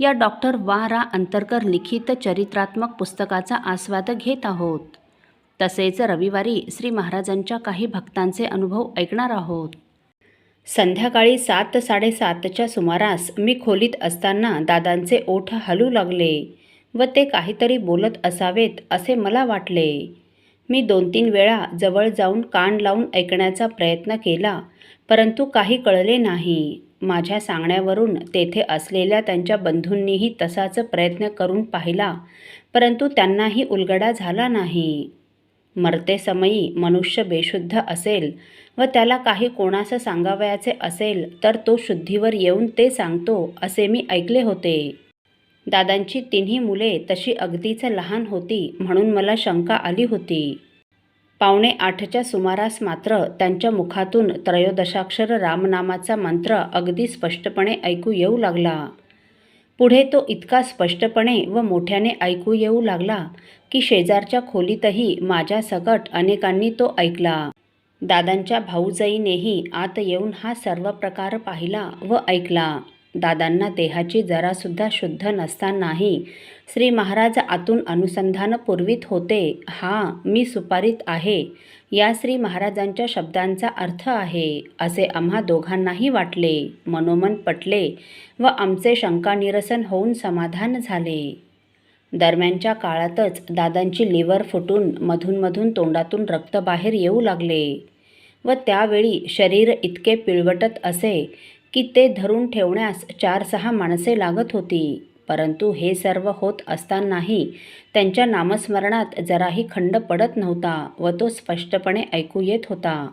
या डॉक्टर वा रा अंतरकर लिखित चरित्रात्मक पुस्तकाचा आस्वाद घेत आहोत. तसेच रविवारी श्री महाराजांच्या काही भक्तांचे अनुभव ऐकणार आहोत. संध्याकाळी सात साडेसातच्या सुमारास मी खोलीत असताना दादांचे ओठ हलू लागले व ते काहीतरी बोलत असावेत असे मला वाटले. मी दोन तीन वेळा जवळ जाऊन कान लावून ऐकण्याचा प्रयत्न केला परंतु काही कळले नाही. माझ्या सांगण्यावरून तेथे असलेल्या त्यांच्या बंधूंनीही तसाच प्रयत्न करून पाहिला परंतु त्यांनाही उलगडा झाला नाही. मरते समयी मनुष्य बेशुद्ध असेल व त्याला काही कोणास सांगावयाचे असेल तर तो शुद्धीवर येऊन ते सांगतो असे मी ऐकले होते. दादांची तिन्ही मुले तशी अगदीच लहान होती म्हणून मला शंका आली होती. पावणे आठच्या सुमारास मात्र त्यांच्या मुखातून त्रयोदशाक्षर रामनामाचा मंत्र अगदी स्पष्टपणे ऐकू येऊ लागला. पुढे तो इतका स्पष्टपणे व मोठ्याने ऐकू येऊ लागला की शेजारच्या खोलीतही माझ्या सकट अनेकांनी तो ऐकला. दादांच्या भाऊजाईनेही आत येऊन हा सर्व प्रकार पाहिला व ऐकला. दादांना देहाची जरासुद्धा शुद्ध नसतानाही श्री महाराज आतून अनुसंधान पुरवित होते. हा मी सुपारीत आहे. या श्री महाराजांच्या शब्दांचा अर्थ आहे असे आम्हा दोघांनाही वाटले. मनोमन पटले व आमचे शंकानिरसन होऊन समाधान झाले. दरम्यानच्या काळातच दादांची लिव्हर फुटून मधूनमधून तोंडातून रक्त बाहेर येऊ लागले व त्यावेळी शरीर इतके पिळवटत असे की ते धरून ठेवण्यास चार सहा माणसे लागत होती. परंतु हे सर्व होत असतानाही त्यांच्या नामस्मरणात जराही खंड पडत नव्हता व तो स्पष्टपणे ऐकू येत होता.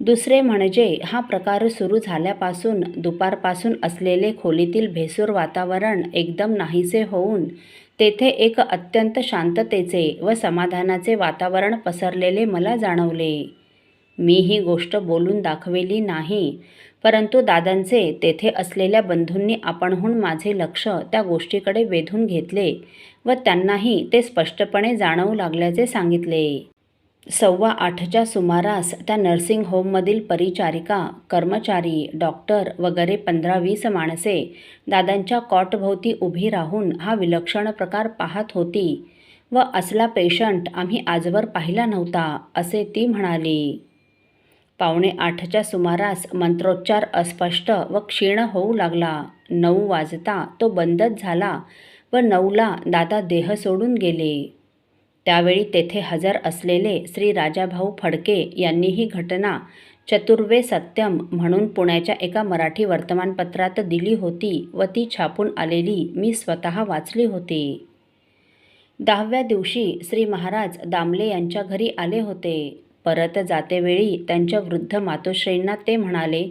दुसरे म्हणजे हा प्रकार सुरू झाल्यापासून दुपारपासून असलेले खोलीतील भेसूर वातावरण एकदम नाहीसे होऊन तेथे एक अत्यंत शांततेचे व समाधानाचे वातावरण पसरलेले मला जाणवले. मी ही गोष्ट बोलून दाखवेली नाही परंतु दादांचे तेथे असलेल्या बंधूंनी आपणहून माझे लक्ष त्या गोष्टीकडे वेधून घेतले व त्यांनाही ते स्पष्टपणे जाणवू लागल्याचे सांगितले. सव्वा आठच्या सुमारास त्या नर्सिंग होममधील परिचारिका कर्मचारी डॉक्टर वगैरे पंधरा वीस माणसे दादांच्या कॉटभोवती उभी राहून हा विलक्षण प्रकार पाहत होती व असला पेशंट आम्ही आजवर पाहिला नव्हता असे ती म्हणाली. पावणे आठच्या सुमारास मंत्रोच्चार अस्पष्ट व क्षीण होऊ लागला. नऊ वाजता तो बंदच झाला व नऊला दादा देह सोडून गेले. त्यावेळी तेथे हजर असलेले श्री राजाभाऊ फडके यांनी ही घटना चतुर्वे सत्यम म्हणून पुण्याच्या एका मराठी वर्तमानपत्रात दिली होती व ती छापून आलेली मी स्वतः वाचली होती. दहाव्या दिवशी श्री महाराज दामले यांच्या घरी आले होते. परत जातेवेळी त्यांच्या वृद्ध मातोश्रींना ते म्हणाले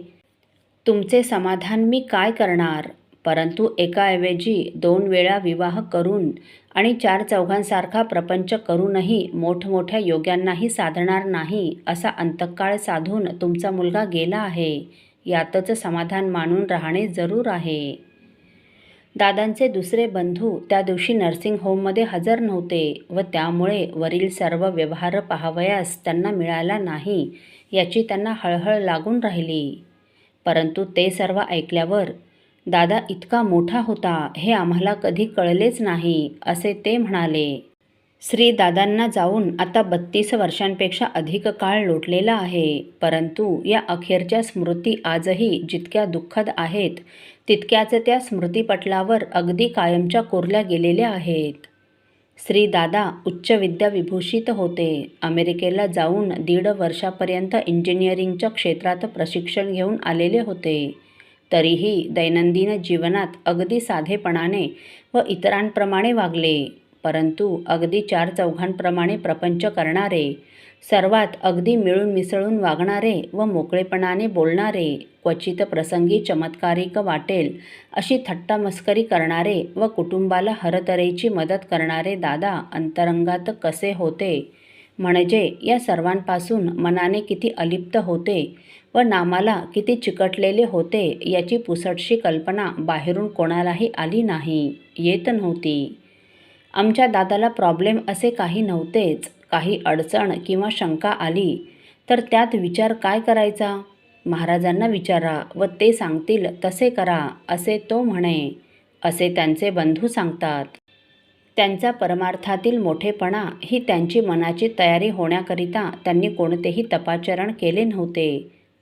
तुमचे समाधान मी काय करणार? परंतु एकाऐवजी दोन वेळा विवाह करून आणि चार चौघांसारखा प्रपंच करूनही मोठमोठ्या योग्यांनाही साधणार नाही असा अंतकाळ साधून तुमचा मुलगा गेला आहे. यातच समाधान मानून राहणे जरूर आहे. दादांचे दुसरे बंधू त्या दिवशी नर्सिंग होममध्ये हजर नव्हते व त्यामुळे वरील सर्व व्यवहार पाहावयास त्यांना मिळाला नाही याची त्यांना हळहळ लागून राहिली. परंतु ते सर्व ऐकल्यावर दादा इतका मोठा होता हे आम्हाला कधी कळलेच नाही असे ते म्हणाले. श्रीदादांना जाऊन आता बत्तीस वर्षांपेक्षा अधिक काळ लोटलेला आहे. परंतु या अखेरच्या स्मृती आजही जितक्या दुःखद आहेत तितक्याच त्या स्मृतीपटलावर अगदी कायमच्या कोरल्या गेलेल्या आहेत. श्रीदादा उच्च विद्या विभूषित होते. अमेरिकेला जाऊन दीड वर्षापर्यंत इंजिनिअरिंगच्या क्षेत्रात प्रशिक्षण घेऊन आलेले होते. तरीही दैनंदिन जीवनात अगदी साधेपणाने व इतरांप्रमाणे वागले. परंतु अगदी चार चौघांप्रमाणे प्रपंच करणारे सर्वात अगदी मिळून मिसळून वागणारे व मोकळेपणाने बोलणारे क्वचित प्रसंगी चमत्कारिक वाटेल अशी थट्टामस्करी करणारे व कुटुंबाला हरतरेची मदत करणारे दादा अंतरंगात कसे होते? म्हणजे या सर्वांपासून मनाने किती अलिप्त होते व नामाला किती चिकटलेले होते याची पुसटशी कल्पना बाहेरून कोणालाही आली नाही येत नव्हती. आमच्या दादाला प्रॉब्लेम असे काही नव्हतेच काही अडचण किंवा शंका आली तर त्यात विचार काय करायचा? महाराजांना विचारा व ते सांगतील तसे करा असे तो म्हणे असे त्यांचे बंधू सांगतात. त्यांचा परमार्थातील मोठेपणा ही त्यांची मनाची तयारी होण्याकरिता त्यांनी कोणतेही तपाचरण केले नव्हते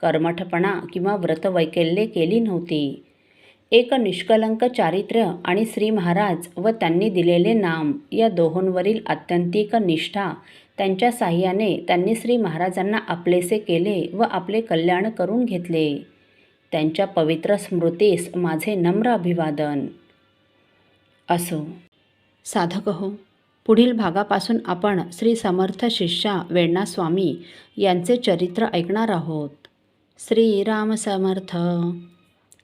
कर्मठपणा किंवा व्रतवैकल्ये केली नव्हती. एक निष्कलंक चारित्र्य आणि श्री महाराज व त्यांनी दिलेले नाम या दोहोंवरील आत्यंतिक निष्ठा त्यांच्या साह्याने त्यांनी श्री महाराजांना आपलेसे केले व आपले कल्याण करून घेतले. त्यांच्या पवित्र स्मृतीस माझे नम्र अभिवादन. असो. साधक हो पुढील भागापासून आपण श्री समर्थ शिष्या वेण्णा स्वामी यांचे चरित्र ऐकणार आहोत. श्रीराम समर्थ.